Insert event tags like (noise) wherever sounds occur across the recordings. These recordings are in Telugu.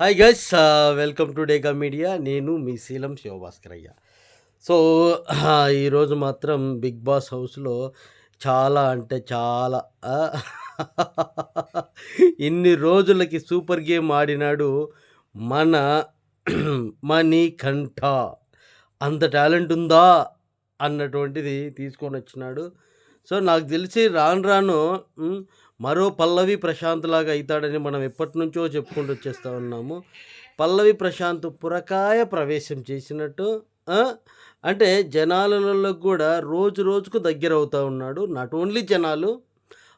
Hi guys welcome to Dega media నేను మీ శీలం శివభాస్కరయ్య సో (clears throat) ఈరోజు మాత్రం బిగ్ బాస్ హౌస్లో చాలా అంటే చాలా (laughs) ఇన్ని రోజులకి సూపర్ గేమ్ ఆడినాడు మన (clears throat) మనీ కంఠ అంత టాలెంట్ ఉందా అన్నటువంటిది తీసుకొని వచ్చినాడు. సో నాకు తెలిసి రాను రాను మరో పల్లవి ప్రశాంత్ లాగా అవుతాడని మనం ఎప్పటి నుంచో చెప్పుకుంటూ వచ్చేస్తూ ఉన్నాము. పల్లవి ప్రశాంత్ పురకాయ ప్రవేశం చేసినట్టు అంటే జనాలలో కూడా రోజు రోజుకు దగ్గర అవుతూ ఉన్నాడు. నాట్ ఓన్లీ జనాలు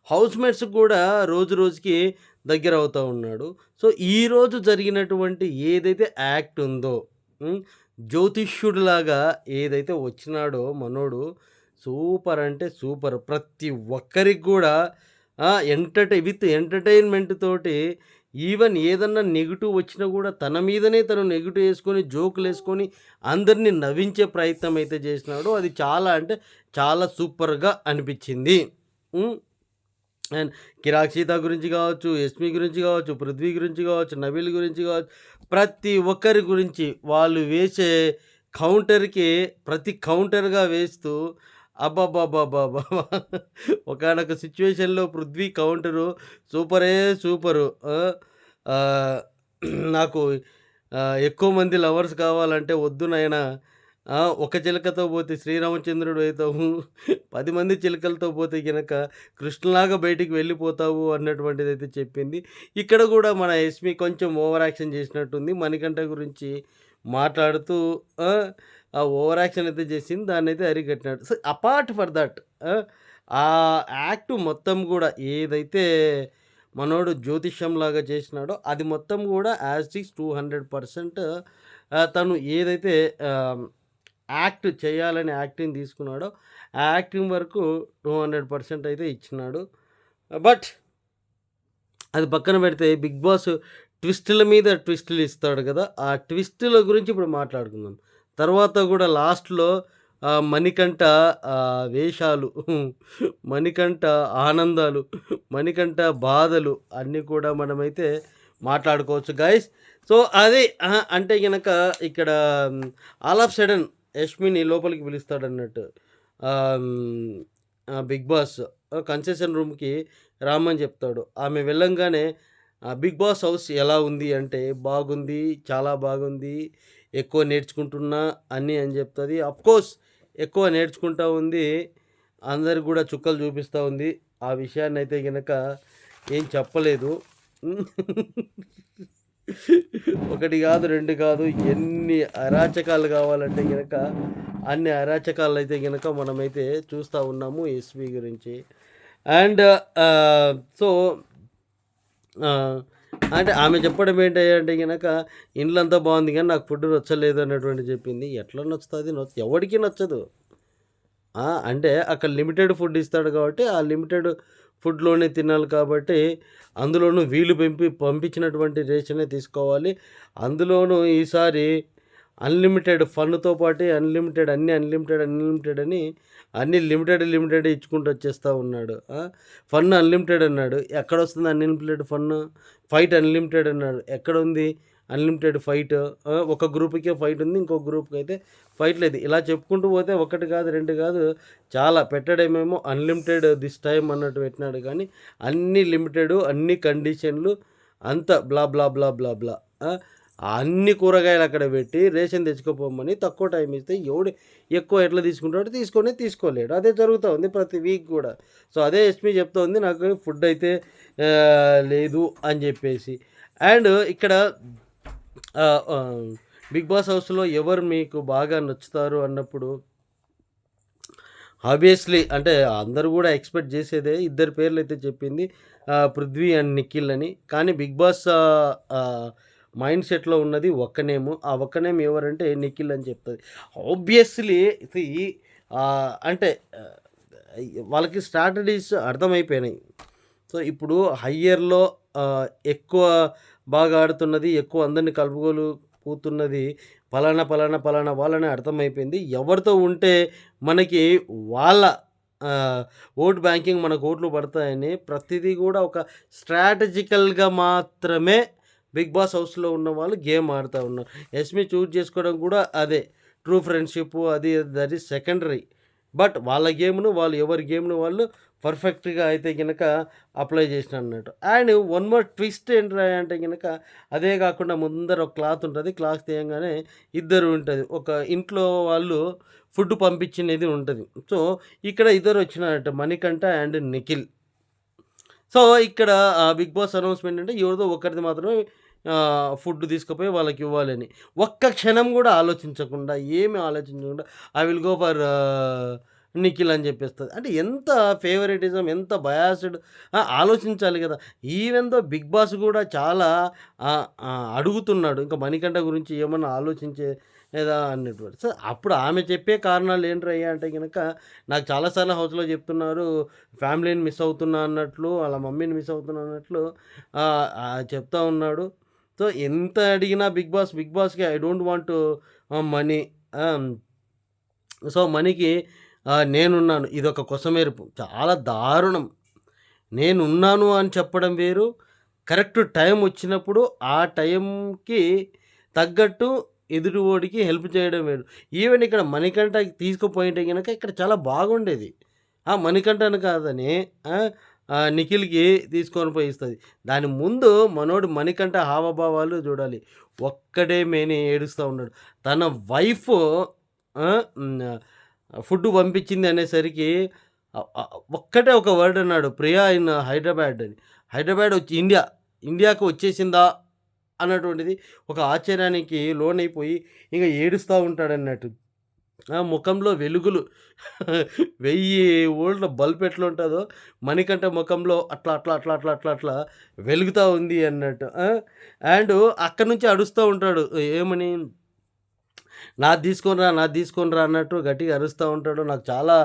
హౌస్మేట్స్ కూడా రోజు రోజుకి దగ్గర అవుతూ ఉన్నాడు. సో ఈరోజు జరిగినటువంటి ఏదైతే యాక్ట్ ఉందో జ్యోతిష్యుడిలాగా ఏదైతే వచ్చినాడో మనోడు సూపర్ అంటే సూపర్. ప్రతి ఒక్కరికి కూడా ఎంటర్టై విత్ ఎంటర్టైన్మెంట్ తోటి ఈవెన్ ఏదన్నా నెగిటివ్ వచ్చినా కూడా తన మీదనే తను నెగిటివ్ వేసుకొని జోకులు వేసుకొని అందరినీ నవ్వించే ప్రయత్నం అయితే చేసినాడు. అది చాలా అంటే చాలా సూపర్గా అనిపించింది. అండ్ కిరాక్ సీత గురించి కావచ్చు ఎస్మి గురించి కావచ్చు పృథ్వీ గురించి కావచ్చు నవీల్ గురించి కావచ్చు ప్రతి ఒక్కరి గురించి వాళ్ళు వేసే కౌంటర్కి ప్రతి కౌంటర్గా వేస్తూ అబ్బాబ్బాబ్బాబ్బా ఒకనొక సిచ్యువేషన్లో పృథ్వీ కౌంటరు సూపరే సూపరు. నాకు ఎక్కువ మంది లవర్స్ కావాలంటే వద్దు నాయనా. ఒక చిలకతో పోతే శ్రీరామచంద్రుడు అవుతావు పది మంది చిలకలతో పోతే కనుక కృష్ణలాగా బయటికి వెళ్ళిపోతావు అన్నటువంటిది అయితే చెప్పింది. ఇక్కడ కూడా మన ఎస్మి కొంచెం ఓవర్ యాక్షన్ చేసినట్టుంది. మణికంఠ గురించి మాట్లాడుతూ ఓవర్ యాక్షన్ అయితే చేసింది దాన్ని అయితే అరికట్టినాడు సో అపార్ట్ ఫర్ దట్ ఆ యాక్ట్ మొత్తం కూడా ఏదైతే మనోడు జ్యోతిష్యం లాగా చేసినాడో అది మొత్తం కూడా as is two hundred percent తను ఏదైతే యాక్ట్ చేయాలని యాక్టింగ్ తీసుకున్నాడో ఆ యాక్టింగ్ వరకు టూ హండ్రెడ్ పర్సెంట్ అయితే ఇచ్చినాడు. బట్ అది పక్కన పెడితే బిగ్ బాస్ ట్విస్టుల మీద ట్విస్టులు ఇస్తాడు కదా ఆ ట్విస్టుల గురించి ఇప్పుడు మాట్లాడుకుందాం. తర్వాత కూడా లాస్ట్లో మణికంఠ వేషాలు మణికంఠ ఆనందాలు మణికంఠ బాధలు అన్నీ కూడా మనమైతే మాట్లాడుకోవచ్చు గైస్ సో అదే అంటే గనక ఇక్కడ ఆల్ ఆఫ్ సడన్ యష్మిని లోపలికి పిలుస్తాడన్నట్టు బిగ్ బాస్ కన్సెషన్ రూమ్కి రామని చెప్తాడు. ఆమె వెళ్ళంగానే బిగ్ బాస్ హౌస్ ఎలా ఉంది? అంటే బాగుంది చాలా బాగుంది ఎక్కువ నేర్చుకుంటున్నా అని అని చెప్తుంది. కోర్స్ ఎక్కువ నేర్చుకుంటా ఉంది. అందరికి కూడా చుక్కలు చూపిస్తూ ఉంది. ఆ విషయాన్ని అయితే గనక ఏం చెప్పలేదు. ఒకటి కాదు రెండు కాదు ఎన్ని అరాచకాలు కావాలంటే గనక అన్ని అరాచకాలు అయితే గనక మనమైతే చూస్తూ ఉన్నాము ఎస్వి గురించి. అండ్ సో అంటే ఆమె చెప్పడం ఏంటంటే కనుక ఇండ్లంతా బాగుంది కానీ నాకు ఫుడ్ నచ్చలేదు అన్నటువంటి చెప్పింది. ఎట్లా నచ్చుతుంది? నచ్చ ఎవరికి నచ్చదు. అంటే అక్కడ లిమిటెడ్ ఫుడ్ ఇస్తాడు కాబట్టి ఆ లిమిటెడ్ ఫుడ్లోనే తినాలి కాబట్టి అందులోనూ వీలు పంపి పంపించినటువంటి రేషనే తీసుకోవాలి. అందులోనూ ఈసారి అన్లిమిటెడ్ ఫన్తో పాటు అన్లిమిటెడ్ అన్ని అన్లిమిటెడ్ అన్లిమిటెడ్ అని అన్ని లిమిటెడ్ లిమిటెడ్ ఇచ్చుకుంటూ వచ్చేస్తూ ఉన్నాడు. ఫన్ అన్లిమిటెడ్ అన్నాడు. ఎక్కడ వస్తుంది అన్లిమిటెడ్ ఫన్ ఫైట్ అన్లిమిటెడ్ అన్నాడు. ఎక్కడ ఉంది అన్లిమిటెడ్ ఫైట్. ఒక గ్రూప్కే ఫైట్ ఉంది ఇంకో గ్రూప్కి అయితే ఫైట్ లేదు. ఇలా చెప్పుకుంటూ పోతే ఒకటి కాదు రెండు కాదు చాలా పెట్టడమేమో అన్లిమిటెడ్ దిస్ టైం అన్నట్టు పెట్టినాడు. కానీ అన్ని లిమిటెడ్ అన్ని కండిషన్లు అంత బ్లా బ్లా బ్లా బ్లా బ్లా. అన్ని కూరగాయలు అక్కడ పెట్టి రేషన్ తెచ్చుకోపోమని తక్కువ టైం ఇస్తే ఎవడు ఎక్కువ ఎట్లా తీసుకుంటాడో తీసుకొని తీసుకోలేడు. అదే జరుగుతూ ఉంది ప్రతి వీక్ కూడా. సో అదే ఎస్మి చెప్తా ఉంది నాకు ఫుడ్ అయితే లేదు అని చెప్పేసి. అండ్ ఇక్కడ బిగ్ బాస్ హౌస్లో ఎవరు మీకు బాగా నచ్చుతారు అన్నప్పుడు ఆబ్వియస్లీ అంటే అందరూ కూడా ఎక్స్పెక్ట్ చేసేదే ఇద్దరు పేర్లు అయితే చెప్పింది పృథ్వీ అండ్ నిఖిల్ అని. కానీ బిగ్ బాస్ మైండ్ సెట్లో ఉన్నది ఒక్క నేమ్. ఆ ఒక్క నేమ్ ఎవరంటే నిఖిల్ అని చెప్తుంది. ఆబ్వియస్లీ ఇది అంటే వాళ్ళకి స్ట్రాటజీస్ అర్థమైపోయినాయి. సో ఇప్పుడు హయ్యర్లో ఎక్కువ బాగా ఆడుతున్నది ఎక్కువ అందరిని కలుపుకోలు పోతున్నది పలానా పలానా పలానా వాళ్ళని అర్థమైపోయింది. ఎవరితో ఉంటే మనకి వాళ్ళ ఓట్ బ్యాంకింగ్ మనకు ఓట్లు పడతాయని ప్రతిదీ కూడా ఒక స్ట్రాటజికల్గా మాత్రమే బిగ్ బాస్ హౌస్‌లో ఉన్న వాళ్ళు గేమ్ ఆడుతూ ఉన్నారు. ఎస్మి చూజ్ చేసుకోవడం కూడా అదే. ట్రూ ఫ్రెండ్‌షిప్ అది దట్ ఈస్ సెకండరీ. బట్ వాళ్ళ గేమ్‌ను వాళ్ళు ఎవరి గేమ్‌ను వాళ్ళు పర్ఫెక్ట్‌గా అయితే గనక అప్లై చేసినన్నట్టు. అండ్ వన్ మోర్ ట్విస్ట్ ఏంటి అంటే గనక అదే కాకుండా ముందర ఒక క్లాత్ ఉంటుంది క్లాత్ తీయంగానే ఇద్దరు ఉంటుంది ఒక ఇంట్లో వాళ్ళు ఫుడ్ పంపించినది ఉంటుంది సో, ఇక్కడ ఇద్దరు వచ్చినారట మణికంఠ అండ్ నిఖిల్. సో, ఇక్కడ బిగ్ బాస్ అనౌన్స్‌మెంట్ అంటే ఎవరిదో ఒకరిది మాత్రమే ఫుడ్ తీసుకుపోయి వాళ్ళకి ఇవ్వాలని. ఒక్క క్షణం కూడా ఆలోచించకుండా, ఏమి ఆలోచించకుండా I will go for Nikhil అని చెప్పేస్తుంది అంటే ఎంత ఫేవరెటిజం, ఎంత బయాస్డ్ ఆలోచించాలి కదా! ఈవెన్ దో బిగ్ బాస్ కూడా చాలా అడుగుతున్నాడు. ఇంకా మణికంఠ గురించి ఏమన్నా ఆలోచించే లేదా అన్నటువంటి. సో, అప్పుడు ఆమె చెప్పే కారణాలు ఏంట్రయ్యా అంటే గనక నాకు చాలాసార్లు హౌస్‌లో చెప్తున్నారు. ఫ్యామిలీని మిస్ అవుతున్నా అన్నట్లు, వాళ్ళ మమ్మీని మిస్ అవుతున్నా అన్నట్లు చెప్తా ఉన్నాడు. సో, ఎంత అడిగినా బిగ్ బాస్, బిగ్ బాస్‌కి I don't want money so, మనీకి నేనున్నాను ఇది ఒక కొసమెరుపు. చాలా దారుణం. నేనున్నాను అని చెప్పడం వేరు. కరెక్ట్ టైం వచ్చినప్పుడు ఆ టైంకి తగ్గట్టు ఎదుటివోడికి హెల్ప్ చేయడం వేరు. ఈవెన్ ఇక్కడ మణికంఠ తీసుకుపోయింటే గనక ఇక్కడ చాలా బాగుండేది. ఆ! మణికంఠను కాదని నిఖిల్‌కి తీసుకొని పోయి ఇస్తుంది దాని ముందు మనోడు మణికంఠ హావభావాలు చూడాలి. ఒక్కడే మేని ఏడుస్తూ ఉన్నాడు. తన వైఫ్ ఫుడ్ పంపించింది అనేసరికి ఒక్కటే ఒక వర్డ్ అన్నాడు. ప్రియా ఇన్ హైదరాబాద్ అని. హైదరాబాద్ వచ్చి ఇండియా. ఇండియాకు వచ్చేసిందా? అన్నటువంటిది ఒక ఆశ్చర్యానికి లోనైపోయి ఇంకా ఏడుస్తూ ఉంటాడన్నట్టు. ఆ! ముఖంలో వెలుగులు (laughs) 1000 వోల్ట్‌ల బల్బ్ ఎట్లా ఉంటుందో మణికంఠ ముఖంలో అట్లా, అట్లా, అట్లా, అట్లా, అట్లా, అట్లా వెలుగుతూ ఉంది అన్నట్టు. అండ్ అక్కడి నుంచి అడుస్తూ ఉంటాడు. ఏమని? నా తీసుకొనిరా, నా తీసుకొనిరా అన్నట్టు గట్టిగా అరుస్తూ ఉంటాడు. నాకు చాలా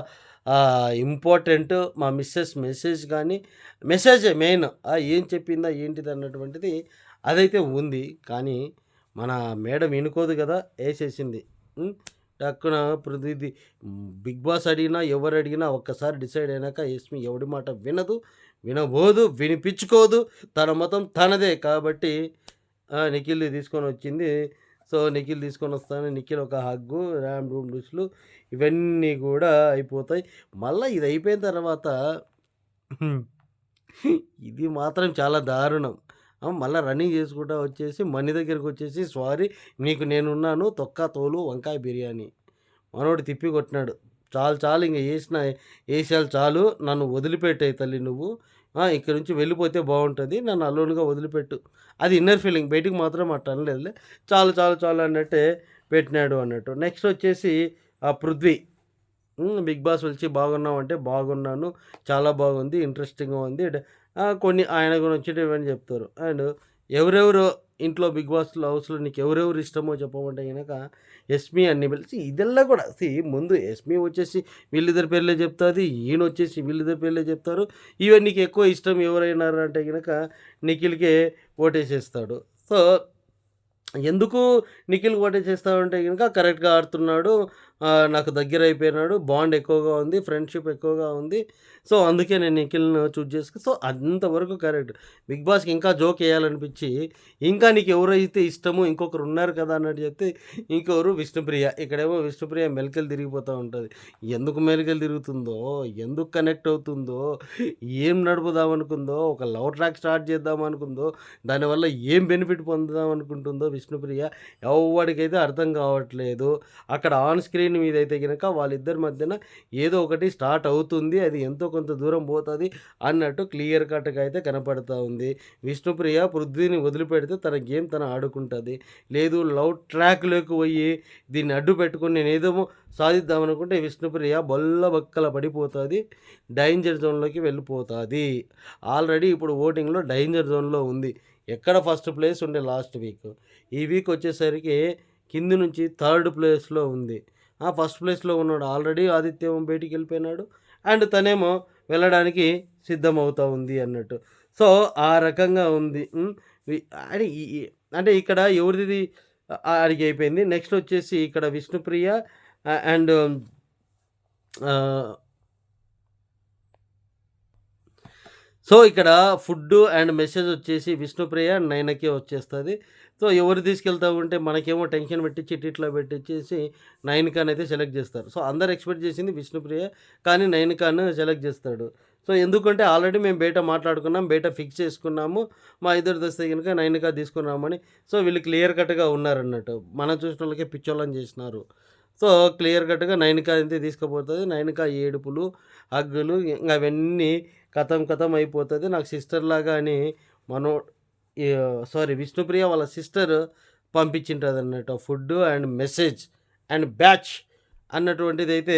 ఇంపార్టెంట్ మా మిస్సెస్ మెసేజ్ కానీ మెసేజే మెయిన్. ఏం చెప్పిందా ఏంటిది అన్నటువంటిది అదైతే ఉంది. కానీ మన మేడం వినుకోదు కదా! వేసేసింది టక్కున ప్రతిది బిగ్ బాస్ అడిగినా, ఎవరు అడిగినా ఒక్కసారి డిసైడ్ అయినాక యష్మి ఎవడి మాట వినదు, వినబోదు, వినిపించుకోదు. తన మతం తనదే. కాబట్టి నిఖిల్ తీసుకొని వచ్చింది సో, నిఖిల్ తీసుకొని వస్తాను నిఖిల్ ఒక హగ్గు, ర్యామ్ రూమ్ డూస్‌లు ఇవన్నీ కూడా అయిపోతాయి. మళ్ళీ ఇది అయిపోయిన తర్వాత ఇది మాత్రం చాలా దారుణం. మళ్ళీ రన్నింగ్ చేసుకుంటా వచ్చేసి మనీ దగ్గరికి వచ్చేసి సారీ నీకు నేనున్నాను తొక్క తోలు వంకాయ బిర్యానీ. మనోడు తిప్పి కొట్టినాడు. చాలు చాలు ఇంక వేసిన ఏశాలు చాలు. నన్ను వదిలిపెట్టేయి తల్లి నువ్వు. ఇక్కడ ఇక్కడి నుంచి వెళ్ళిపోతే బాగుంటుంది నన్ను అలోన్‌గా వదిలిపెట్టు. అది ఇన్నర్ ఫీలింగ్. బయటికి మాత్రం అట్ట అనలేదులే. చాలు, చాలు, చాలు అన్నట్టే పెట్టినాడు అన్నట్టు. నెక్స్ట్ వచ్చేసి ఆ పృథ్వీ. బిగ్ బాస్ పిలిచి బాగున్నావు అంటే బాగున్నాను. చాలా బాగుంది. ఇంట్రెస్టింగ్‌గా ఉంది. కొన్ని ఆయన గురించినవి ఇవన్నీ చెప్తారు. అండ్ ఎవరెవరు ఇంట్లో బిగ్ బాస్‌లో హౌస్‌లో నీకు ఎవరెవరు ఇష్టమో చెప్పమంటే గనక ఎస్మి అన్ని పిలిచి ఇదెల్లా కూడా సి ముందు ఎస్మి వచ్చేసి వీళ్ళిద్దరి పేర్లే చెప్తాది. ఈయనొచ్చేసి వీళ్ళిద్దరి పేర్లే చెప్తారు. ఈవెన్ నీకు ఎక్కువ ఇష్టం ఎవరైనారు అంటే గనక నిఖిల్‌కే ఓటేసేస్తాడు. సో, ఎందుకు నిఖిల్ ఓటేసేస్తావంటే గనక కరెక్ట్‌గా ఆడుతున్నాడు. నాకు దగ్గర అయిపోయినాడు బాండ్ ఎక్కువగా ఉంది. ఫ్రెండ్‌షిప్ ఎక్కువగా ఉంది. సో, అందుకే నేను నిఖిల్‌ని చూజ్ చేసుకు సో, అంతవరకు కరెక్ట్. బిగ్ బాస్‌కి ఇంకా జోక్ వేయాలనిపించి ఇంకా నీకు ఎవరైతే ఇష్టమో ఇంకొకరు ఉన్నారు కదా! అన్నట్టు చెప్తే ఇంకొకరు విష్ణుప్రియ. ఇక్కడేమో విష్ణుప్రియ మెలికలు తిరిగిపోతూ ఉంటుంది ఎందుకు మెలికలు తిరుగుతుందో, ఎందుకు కనెక్ట్ అవుతుందో, ఏం నడుపుదాం అనుకుందో, ఒక లవ్ ట్రాక్ స్టార్ట్ చేద్దాం అనుకుందో, దానివల్ల ఏం బెనిఫిట్ పొందుదాం అనుకుంటుందో విష్ణుప్రియ ఎవరికైతే అర్థం కావట్లేదు. అక్కడ ఆన్ స్క్రీన్ మీద అయితే గనక వాళ్ళిద్దరి మధ్యన ఏదో ఒకటి స్టార్ట్ అవుతుంది. అది ఎంతో కొంత దూరం పోతుంది అన్నట్టు క్లియర్ కట్‌గా అయితే కనపడుతూ ఉంది. విష్ణుప్రియ పృథ్వీని వదిలిపెడితే తన గేమ్ తను ఆడుకుంటుంది లేదు లవ్ ట్రాక్‌లోకి పోయి దీన్ని అడ్డు పెట్టుకుని నేనేదో సాధిద్దాం అనుకుంటే విష్ణుప్రియ బొల్ల బక్కల పడిపోతుంది డైంజర్ జోన్‌లోకి వెళ్ళిపోతుంది ఆల్రెడీ ఇప్పుడు ఓటింగ్‌లో డైంజర్ జోన్‌లో ఉంది. ఎక్కడ ఫస్ట్ ప్లేస్ ఉండే లాస్ట్ వీక్. ఈ వీక్ వచ్చేసరికి కింది నుంచి థర్డ్ ప్లేస్‌లో ఉంది. ఆ! ఫస్ట్ ప్లేస్‌లో ఉన్నాడు. ఆల్రెడీ ఆదిత్యం బయటికి వెళ్ళిపోయినాడు అండ్ తనేమో వెళ్ళడానికి సిద్ధమవుతా ఉంది అన్నట్టు. సో, ఆ రకంగా ఉంది. అంటే అంటే ఇక్కడ ఎవరిది అడిగి ఆడికి అయిపోయింది. నెక్స్ట్ వచ్చేసి ఇక్కడ విష్ణుప్రియ అండ్ సో, ఇక్కడ ఫుడ్డు అండ్ మెసేజ్ వచ్చేసి విష్ణుప్రియ, నైనకే వచ్చేస్తుంది సో, ఎవరు తీసుకెళ్తావు అంటే మనకేమో టెన్షన్ పెట్టించి టిట్లా పెట్టిచ్చేసి అయితే సెలెక్ట్ చేస్తారు సో, అందరు ఎక్స్‌పెక్ట్ చేసింది విష్ణుప్రియ. కానీ నయనికాను సెలెక్ట్ చేస్తాడు సో, ఎందుకంటే ఆల్రెడీ మేము బయట మాట్లాడుకున్నాం. బయట ఫిక్స్ చేసుకున్నాము. మా ఇద్దరిదొస్తే గనుక నయనిక తీసుకున్నామని. సో, వీళ్ళు క్లియర్ కట్‌గా ఉన్నారన్నట్టు. మనం చూసిన వాళ్ళకి పిచ్చోళ్ళని చేసినారు. సో, క్లియర్ కట్‌గా నయనిక అయితే తీసుకుపోతుంది నయనిక ఏడుపులు, హగ్గులు ఇంకా అవన్నీ కథం కథం అయిపోతుంది నాకు సిస్టర్‌లాగా అని మనో సారీ విష్ణుప్రియ వాళ్ళ sister పంపించింటదన్నట్టు. Food and message and batch అన్నటువంటిదైతే అయితే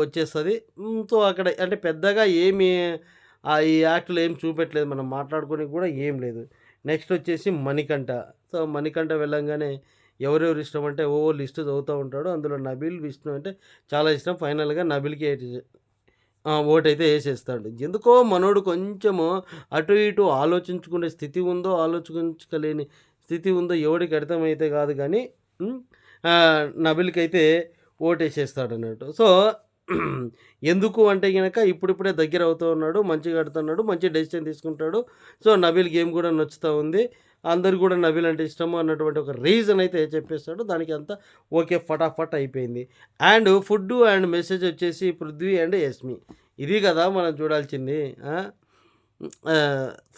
వచ్చేస్తుంది సో, అక్కడ అంటే పెద్దగా ఏమి ఈ యాక్ట్‌లో ఏం చూపెట్టలేదు. మనం మాట్లాడుకోనికి కూడా ఏం లేదు. నెక్స్ట్ వచ్చేసి మణికంఠ. సో, మణికంఠ వెళ్ళంగానే ఎవరెవరు ఇష్టం అంటే ఓ లిస్ట్ చదువుతూ ఉంటాడు. అందులో నబిల్ విష్ణు అంటే చాలా ఇష్టం. ఫైనల్‌గా నబిల్కి ఓటైతే వేసేస్తాడు ఎందుకో మనోడు కొంచెము అటు ఇటు ఆలోచించుకునే స్థితి ఉందో, ఆలోచించుకోలేని స్థితి ఉందో ఎవడికి అర్థమైతే కాదు కానీ హ్మ్. ఓటేసేస్తాడు అన్నట్టు సో, ఎందుకు అంటే గనక ఇప్పుడిప్పుడే దగ్గర అవుతూ ఉన్నాడు. మంచిగా ఆడుతున్నాడు. మంచి డెసిషన్ తీసుకుంటాడు. సో, నబీల్ గేమ్ కూడా నచ్చుతా ఉంది. అందరు కూడా నవీల్ అంటే ఇష్టము అన్నటువంటి ఒక రీజన్ అయితే చెప్పేస్తాడు. దానికి అంతా ఓకే ఫటాఫట్ అయిపోయింది. అండ్ ఫుడ్డు అండ్ మెసేజ్ వచ్చేసి పృథ్వీ అండ్ యస్మి ఇది కదా మనం చూడాల్సింది.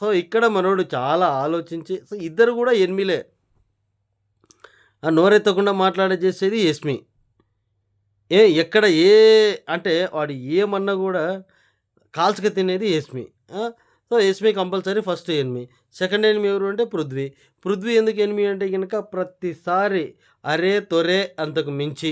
సో, ఇక్కడ మనోడు చాలా ఆలోచించి సో, ఇద్దరు కూడా ఎనిమిలే. ఆ నోరెత్తకుండా మాట్లాడే చేసేది ఏ ఎక్కడ ఏ అంటే వాడు ఏమన్నా కూడా కాల్చక తినేది Yashmi so, Yashmi compulsory first enemy. Second enemy ఎవరు అంటే పృథ్వీ. పృథ్వీ ఎందుకు ఎనిమి అంటే కనుక ప్రతిసారి అరే! తొరే అంతకు మించి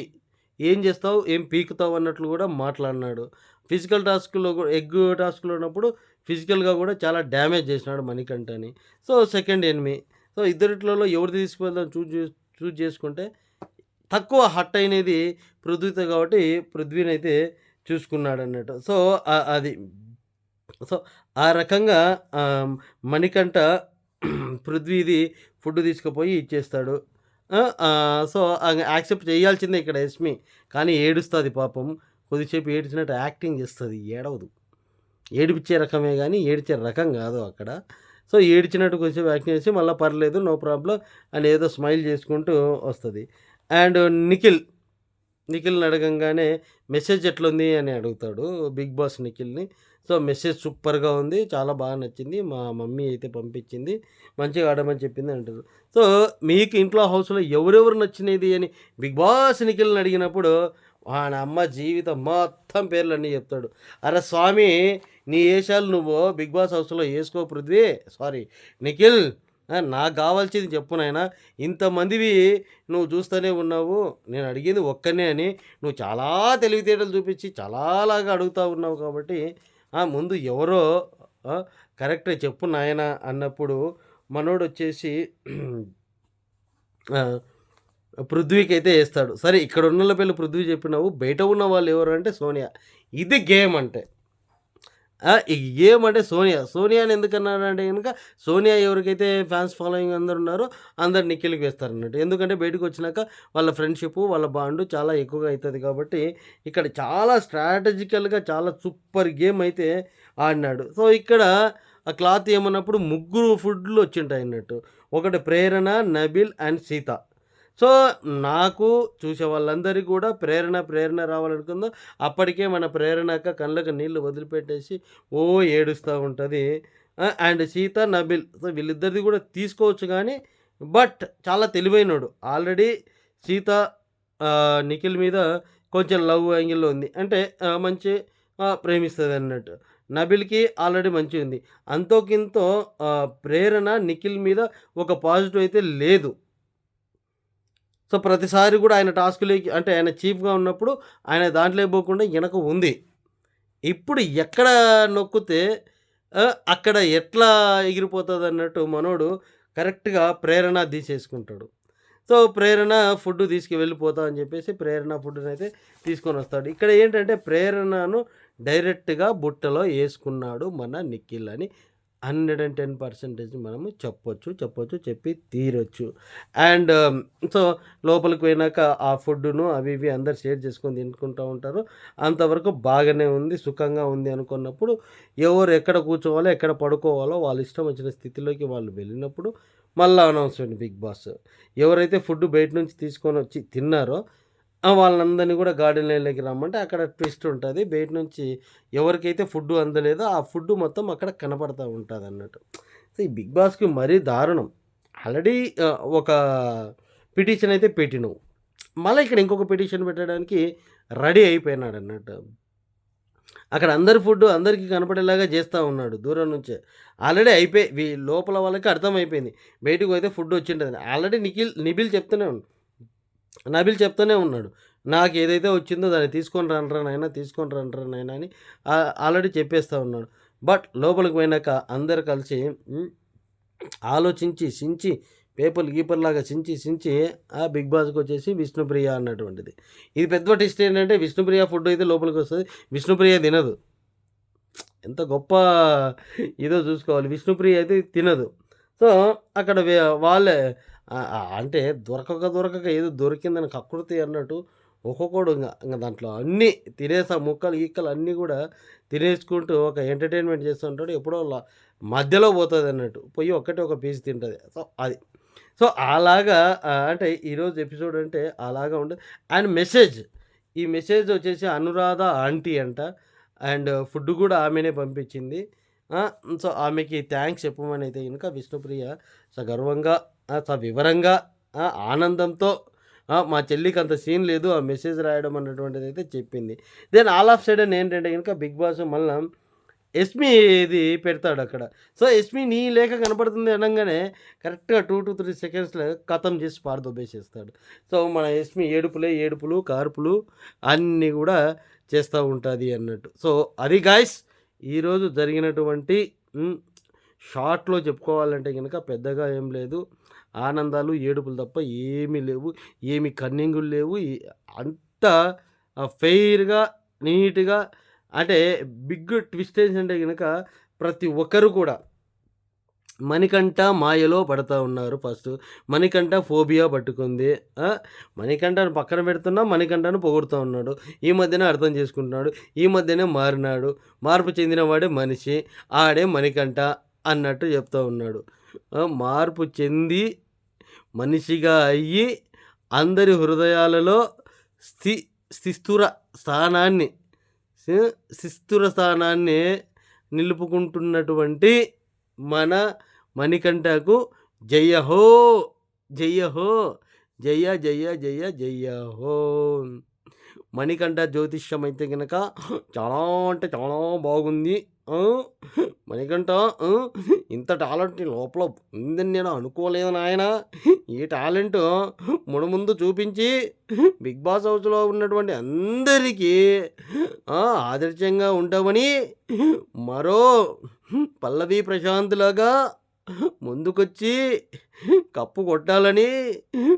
ఏం చేస్తావు? ఏం పీకుతావు? అన్నట్లు కూడా మాట్లాడినాడు. ఫిజికల్ టాస్క్‌లో కూడా ఎగ్ టాస్క్‌లో ఉన్నప్పుడు ఫిజికల్‌గా కూడా చాలా డ్యామేజ్ చేసినాడు మణికంఠని. So, second enemy. సో, ఇద్దరిట్లలో ఎవరిది తీసుకువెళ్దాం చూజ్ చూజ్ చేసుకుంటే తక్కువ హట్ అయినది పృథ్వీతో కాబట్టి పృథ్వీనైతే చూసుకున్నాడన్నట్టు. సో, అది. సో, ఆ రకంగా మణికంట మణికంఠ (clears throat) పృథ్వీది ఫుడ్ తీసుకుపోయి ఇచ్చేస్తాడు. సో, యాక్సెప్ట్ చేయాల్సిందే ఇక్కడ యష్మి. కానీ ఏడుస్తుంది పాపం. కొద్దిసేపు ఏడ్చినట్టు యాక్టింగ్ చేస్తుంది ఏడవదు. ఏడిపించే రకమే కానీ ఏడ్చే రకం కాదు అక్కడ. సో, ఏడిచినట్టు కొంచెం యాక్టింగ్ చేసి మళ్ళీ పర్లేదు నో ప్రాబ్లం అని ఏదో స్మైల్ చేసుకుంటూ వస్తుంది అండ్ నిఖిల్. నిఖిల్‌ని అడగంగానే మెసేజ్ ఎట్లుంది అని అడుగుతాడు బిగ్ బాస్ నిఖిల్‌ని. సో, మెసేజ్ సూపర్‌గా ఉంది. చాలా బాగా నచ్చింది. మా మమ్మీ అయితే పంపించింది. మంచిగా ఆడమని చెప్పింది అంటారు. సో, మీకు ఇంట్లో హౌస్‌లో ఎవరెవరు నచ్చినది అని బిగ్ బాస్ నిఖిల్‌ని అడిగినప్పుడు వానమ్మ జీవితం మొత్తం పేర్లన్నీ చెప్తాడు. అరె స్వామి నీ ఏషాలు నువ్వు బిగ్ బాస్ హౌస్‌లో వేసుకో పృథ్వీ సారీ నిఖిల్. నాకు కావాల్సింది చెప్పు నాయనా. ఇంతమందివి నువ్వు చూస్తూనే ఉన్నావు. నేను అడిగింది ఒక్కనే అని నువ్వు చాలా తెలివితేటలు చూపించి చాలాలాగా అడుగుతా ఉన్నావు కాబట్టి ముందు ఎవరో కరెక్టే చెప్పు నాయనా అన్నప్పుడు మనోడు వచ్చేసి పృథ్వీకి అయితే వేస్తాడు సరే ఇక్కడ ఉన్న పేర్లు పృథ్వీ చెప్పినావు. బయట ఉన్న వాళ్ళు ఎవరు అంటే సోనియా. ఇది గేమ్ అంటే. ఏమంటే ఈ గేమ్ అంటే సోనియా. సోనియాని ఎందుకన్నాడంటే కనుక సోనియా ఎవరికైతే ఫ్యాన్స్ ఫాలోయింగ్ అందరు ఉన్నారో అందరు నిఖిల్‌కి వేస్తారన్నట్టు. ఎందుకంటే బయటకు వచ్చినాక వాళ్ళ ఫ్రెండ్‌షిప్, వాళ్ళ బాండ్ చాలా ఎక్కువగా అవుతుంది కాబట్టి ఇక్కడ చాలా స్ట్రాటజికల్‌గా చాలా సూపర్ గేమ్ అయితే ఆడినాడు. సో, ఇక్కడ ఆ క్లాత్ ఏమన్నప్పుడు ముగ్గురు ఫుడ్‌లు వచ్చింటాయన్నట్టు. ఒకటి ప్రేరణ, నబిల్ అండ్ సీత. సో, నాకు చూసే వాళ్ళందరికీ కూడా ప్రేరణ, ప్రేరణ రావాలనుకుందో అప్పటికే మన ప్రేరణక కళ్ళకు నీళ్ళు వదిలిపెట్టేసి ఓ ఏడుస్తూ ఉంటుంది అండ్ సీత, నబిల్ సో, వీళ్ళిద్దరిది కూడా తీసుకోవచ్చు కానీ బట్ చాలా తెలివైనోడు. ఆల్రెడీ సీత నిఖిల్ మీద కొంచెం లవ్ యాంగిల్‌లో ఉంది. అంటే మంచి ప్రేమిస్తుంది అన్నట్టు నబిల్కి ఆల్రెడీ మంచి ఉంది అంతోకింతో ప్రేరణ నిఖిల్ మీద ఒక పాజిటివ్ అయితే లేదు. సో, ప్రతిసారి కూడా ఆయన టాస్క్‌లోకి అంటే ఆయన చీఫ్‌గా ఉన్నప్పుడు ఆయన దాంట్లో పోకుండా వెనక ఉంది. ఇప్పుడు ఎక్కడ నొక్కితే అక్కడ ఎట్లా ఎగిరిపోతుంది అన్నట్టు మనోడు కరెక్ట్‌గా ప్రేరణ తీసేసుకుంటాడు. సో, ప్రేరణ ఫుడ్ తీసుకువెళ్ళిపోతా అని చెప్పేసి ప్రేరణ ఫుడ్డునైతే తీసుకొని వస్తాడు ఇక్కడ ఏంటంటే ప్రేరణను డైరెక్ట్‌గా బుట్టలో వేసుకున్నాడు మన నిఖిల్ అని హండ్రెడ్ అండ్ టెన్ పర్సెంటేజ్ మనము చెప్పొచ్చు చెప్పొచ్చు చెప్పి తీరొచ్చు. అండ్ um, సో లోపలికి పోయినాక ఆ ఫుడ్డును అవి ఇవి అందరు షేర్ చేసుకొని తినుకుంటూ ఉంటారు. అంతవరకు బాగానే ఉంది సుఖంగా ఉంది అనుకున్నప్పుడు ఎవరు ఎక్కడ కూర్చోవాలో ఎక్కడ పడుకోవాలో వాళ్ళ ఇష్టం వచ్చిన స్థితిలోకి వాళ్ళు వెళ్ళినప్పుడు మళ్ళీ అనౌన్స్మెంట్ బిగ్ బాస్. ఎవరైతే ఫుడ్ బయట నుంచి తీసుకొని వచ్చి తిన్నారో వాళ్ళందరినీ కూడా గార్డెన్ లైన్‌లోకి రమ్మంటే అక్కడ ట్విస్ట్ ఉంటుంది బయట నుంచి ఎవరికైతే ఫుడ్డు అందలేదో ఆ ఫుడ్డు మొత్తం అక్కడ కనపడతా ఉంటదన్నట్టు. సో, ఈ 'బిగ్ బాస్‌కి' మరీ దారుణం. ఆల్రెడీ ఒక పిటిషన్ అయితే పెట్టినవు. మళ్ళీ ఇక్కడ ఇంకొక పిటిషన్ పెట్టడానికి రెడీ అయిపోయినాడు అన్నట్టు అక్కడ అందరి ఫుడ్డు అందరికీ కనపడేలాగా చేస్తూ ఉన్నాడు దూరం నుంచే. ఆల్రెడీ అయిపోయి లోపల వాళ్ళకి అర్థమైపోయింది. బయటకు అయితే ఫుడ్ వచ్చింటుంది ఆల్రెడీ నిఖిల్ నిబిల్ చెప్తూనే ఉన్నాడు నబిల్ చెప్తూనే ఉన్నాడు. నాకు ఏదైతే వచ్చిందో దాన్ని తీసుకొని రండ్రా నాయనా, తీసుకొని రండ్రా నాయనా అని ఆల్రెడీ చెప్పేస్తా ఉన్నాడు. బట్ లోపలికి పోయినాక అందరు కలిసి ఆలోచించి, సించి పేపర్లు గీపర్‌లాగా సించి, సించి ఆ 'బిగ్ బాస్కి వచ్చేసి విష్ణుప్రియ అన్నటువంటిది. ఇది పెద్ద టెస్ట్ ఏంటంటే విష్ణుప్రియ ఫుడ్ అయితే లోపలికి వస్తుంది విష్ణుప్రియ తినదు. ఎంత గొప్ప ఇదో చూసుకోవాలి. విష్ణుప్రియ అయితే తినదు. సో, అక్కడ వే వాళ్ళే అంటే దొరకక దొరకక ఏదో దొరికిందని కక్కుడితే అన్నట్టు ఒక్కొక్కడు ఇంకా ఇంకా దాంట్లో అన్నీ తినేసా ముక్కలు, ఈక్కలు అన్నీ కూడా తినేసుకుంటూ ఒక ఎంటర్‌టైన్‌మెంట్ చేస్తుంటాడు. ఎప్పుడో మధ్యలో పోతుంది అన్నట్టు పోయి ఒక్కటే ఒక పీస్ తింటుంది సో, అది. సో, అలాగా అంటే ఈరోజు ఎపిసోడ్ అంటే అలాగా ఉండదు. అండ్ మెసేజ్ ఈ మెసేజ్ వచ్చేసి అనురాధ ఆంటీ అంట. అండ్ ఫుడ్ కూడా ఆమెనే పంపించింది. సో, ఆమెకి థ్యాంక్స్ చెప్పమని అయితే ఇంకా విష్ణుప్రియ సగర్వంగా ఆహ్, వివరంగా ఆనందంతో మా చెల్లికి అంత సీన్ లేదు. ఆ మెసేజ్ రాయడం అన్నటువంటిదైతే చెప్పింది. దెన్ ఆల్ ఆఫ్ సడన్ ఏంటంటే కనుక 'బిగ్ బాస్' మళ్ళా పెడతాడు అక్కడ సో, యస్మి నీ లేఖ కనపడుతుంది అనగానే కరెక్ట్‌గా 2-3 సెకండ్స్‌లో ఖతం చేసి పారదొబ్బేసేస్తాడు. సో, మన యస్మి ఏడుపులే ఏడుపులు, కార్పులు అన్నీ కూడా చేస్తూ ఉంటుంది అన్నట్టు. సో, అది గాయస్ ఈరోజు జరిగినటువంటి షార్ట్‌లో చెప్పుకోవాలంటే గనుక పెద్దగా ఏం లేదు. ఆనందాలు, ఏడుపులు తప్ప ఏమీ లేవు. ఏమి కన్నింగులు లేవు. అంత ఫెయిర్‌గా, నీట్‌గా అంటే బిగ్ ట్విస్ట్ ఏంటంటే కనుక ప్రతి ఒక్కరు కూడా మణికంఠ మాయలో పడతా ఉన్నారు ఫస్ట్ మణికంఠ ఫోబియా పట్టుకుంది. మణికంఠను పక్కన పెడుతున్నా మణికంఠను పొగుడుతూ ఉన్నాడు. ఈ మధ్యనే అర్థం చేసుకుంటున్నాడు. ఈ మధ్యనే మారినాడు. మార్పు చెందినవాడే మనిషి. ఆడే మణికంఠ అన్నట్టు చెప్తా ఉన్నాడు. మార్పు చెంది మనిషిగా అయ్యి అందరి హృదయాలలో స్థి స్థిస్థుర స్థానాన్ని స్థిస్థుర స్థానాన్ని నిలుపుకుంటున్నటువంటి మన మణికంఠకు జయహో! జయహో! జయ జయ జయ జయహో! మణికంఠ జ్యోతిష్యం అయితే గనక చాలా అంటే చాలా బాగుంది. మణికంఠ ఇంత టాలెంట్ నీ లోపల ఉందని నేను అనుకోలేదు నాయనా. ఈ టాలెంట్ మన ముందు చూపించి 'బిగ్ బాస్' హౌస్‌లో ఉన్నటువంటి అందరికీ ఆదర్శంగా ఉంటావని మరో పల్లవి ప్రశాంత్‌లాగా ముందుకొచ్చి కప్పు కొట్టాలని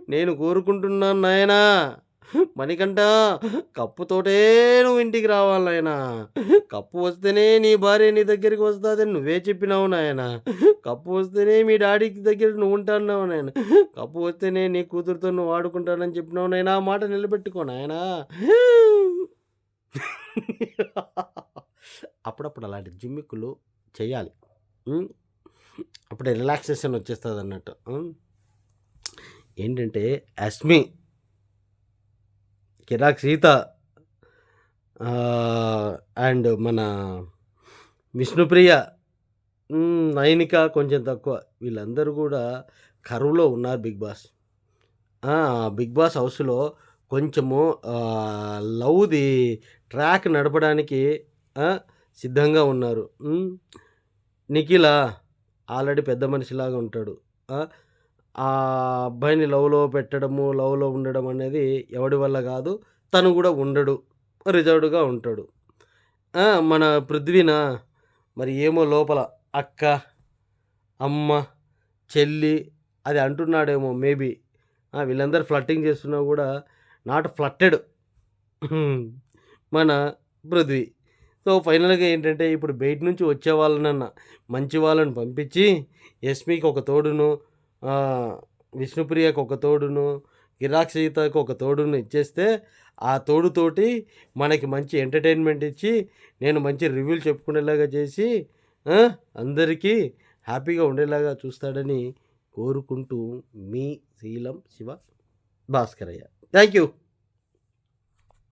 నేను కోరుకుంటున్నాను నాయనా. మణికంట కప్పుతోటే నువ్వు ఇంటికి రావాలి ఆయన కప్పు వస్తేనే నీ భార్య నీ దగ్గరికి వస్తదని నువ్వే చెప్పినావు నాయనా. కప్పు వస్తేనే మీ డాడీకి దగ్గర నువ్వు ఉంటాన్నావు నాయనా. కప్పు వస్తేనే నీ కూతురుతో నువ్వు ఆడుకుంటానని చెప్పినావు నాయనా. ఆ మాట నిలబెట్టుకో నాయన అప్పుడప్పుడు అలాంటి జిమ్మిక్కులు చేయాలి. అప్పుడే రిలాక్సేషన్ వచ్చేస్తుంది అన్నట్టు ఏంటంటే అస్మి కిరాక్ సీత అండ్ మన విష్ణుప్రియ నయనిక కొంచెం తక్కువ. వీళ్ళందరూ కూడా కరువులో ఉన్నారు 'బిగ్ బాస్'. 'బిగ్ బాస్' హౌస్‌లో కొంచెము లవ్‌ది ట్రాక్ నడపడానికి సిద్ధంగా ఉన్నారు. నిఖిల ఆల్రెడీ పెద్ద మనిషిలాగా ఉంటాడు. ఆ! అబ్బాయిని లవ్‌లో పెట్టడము, లవ్‌లో ఉండడం అనేది ఎవడి వల్ల కాదు. తను కూడా ఉండడు. రిజర్వ్డ్‌గా ఉంటాడు. మన పృథ్వీనా మరి ఏమో లోపల అక్క, అమ్మ, చెల్లి అది అంటున్నాడేమో మేబీ. వీళ్ళందరూ ఫ్లట్టింగ్ చేస్తున్నా కూడా నాట్ ఫ్లట్టెడ్ మన పృథ్వీ. సో ఫైనల్‌గా ఏంటంటే ఇప్పుడు బయట నుంచి వచ్చే వాళ్ళనన్నా మంచి వాళ్ళని పంపించి యష్మికి ఒక తోడును విష్ణుప్రియకు ఒక తోడును, గిరాక్షితకు ఒక తోడును ఇచ్చేస్తే ఆ తోడుతోటి మనకి మంచి ఎంటర్‌టైన్‌మెంట్ ఇచ్చి నేను మంచి రివ్యూలు చెప్పుకునేలాగా చేసి అందరికీ హ్యాపీగా ఉండేలాగా చూస్తాడని కోరుకుంటూ మీ శీలం శివ భాస్కరయ్య. Thank you.